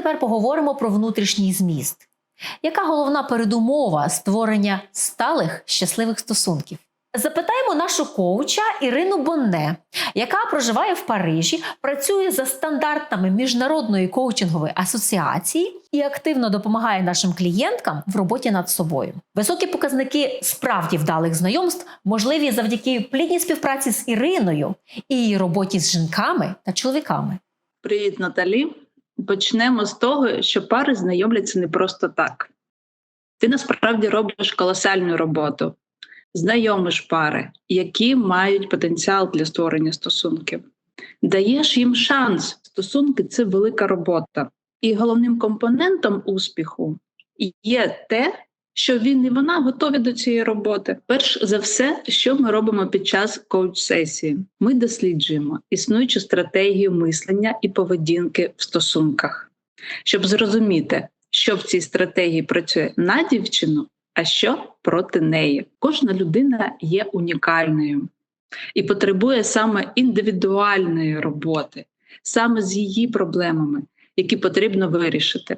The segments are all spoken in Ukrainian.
тепер поговоримо про внутрішній зміст. Яка головна передумова створення сталих щасливих стосунків? Запитаємо нашу коуча Ірину Бонне, яка проживає в Парижі, працює за стандартами міжнародної коучингової асоціації і активно допомагає нашим клієнткам в роботі над собою. Високі показники справді вдалих знайомств можливі завдяки плідній співпраці з Іриною і її роботі з жінками та чоловіками. Привіт, Наталі. Почнемо з того, що пари знайомляться не просто так. Ти насправді робиш колосальну роботу, знайомиш пари, які мають потенціал для створення стосунків, даєш їм шанс. Стосунки це велика робота. І головним компонентом успіху є те, що він і вона готові до цієї роботи. Перш за все, що ми робимо під час коуч-сесії, ми досліджуємо існуючу стратегію мислення і поведінки в стосунках, щоб зрозуміти, що в цій стратегії працює на дівчину, а що проти неї. Кожна людина є унікальною і потребує саме індивідуальної роботи, саме з її проблемами, які потрібно вирішити,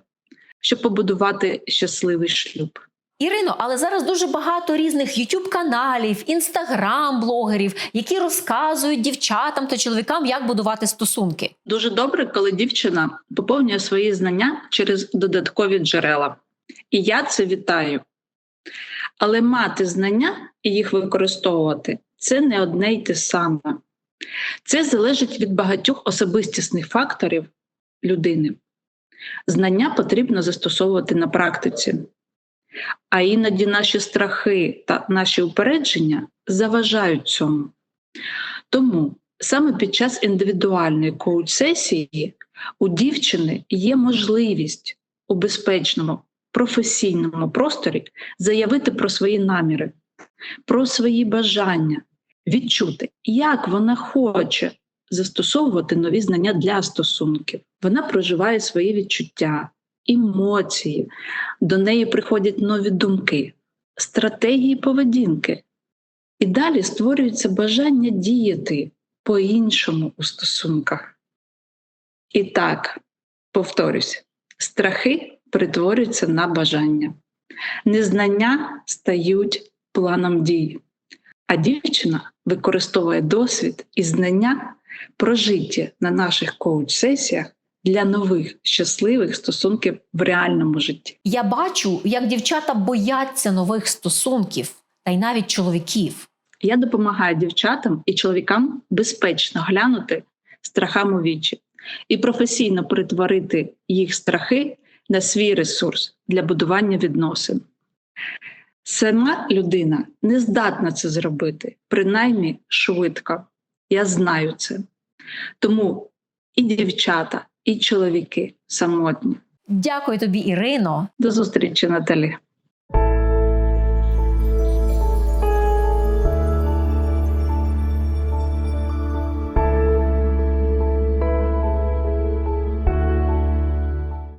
щоб побудувати щасливий шлюб. Ірино, але зараз дуже багато різних youtube каналів, інстаграм-блогерів, які розказують дівчатам та чоловікам, як будувати стосунки. Дуже добре, коли дівчина поповнює свої знання через додаткові джерела. І я це вітаю. Але мати знання і їх використовувати це не одне й те саме. Це залежить від багатьох особистісних факторів людини. Знання потрібно застосовувати на практиці. А іноді наші страхи та наші упередження заважають цьому. Тому саме під час індивідуальної коуч-сесії у дівчини є можливість у безпечному професійному просторі заявити про свої наміри, про свої бажання, відчути, як вона хоче застосовувати нові знання для стосунків. Вона проживає свої відчуття, емоції, до неї приходять нові думки, стратегії поведінки. І далі створюється бажання діяти по-іншому у стосунках. І так, повторюсь, страхи перетворюються на бажання, незнання стають планом дій, а дівчина використовує досвід і знання прожиті на наших коуч-сесіях для нових щасливих стосунків в реальному житті. Я бачу, як дівчата бояться нових стосунків, та й навіть чоловіків. Я допомагаю дівчатам і чоловікам безпечно глянути страхам у вічі і професійно перетворити їх страхи на свій ресурс для будування відносин. Сама людина не здатна це зробити, принаймні швидко. Я знаю це. Тому і дівчата, і чоловіки самотні. Дякую тобі, Ірино. До зустрічі, Наталі.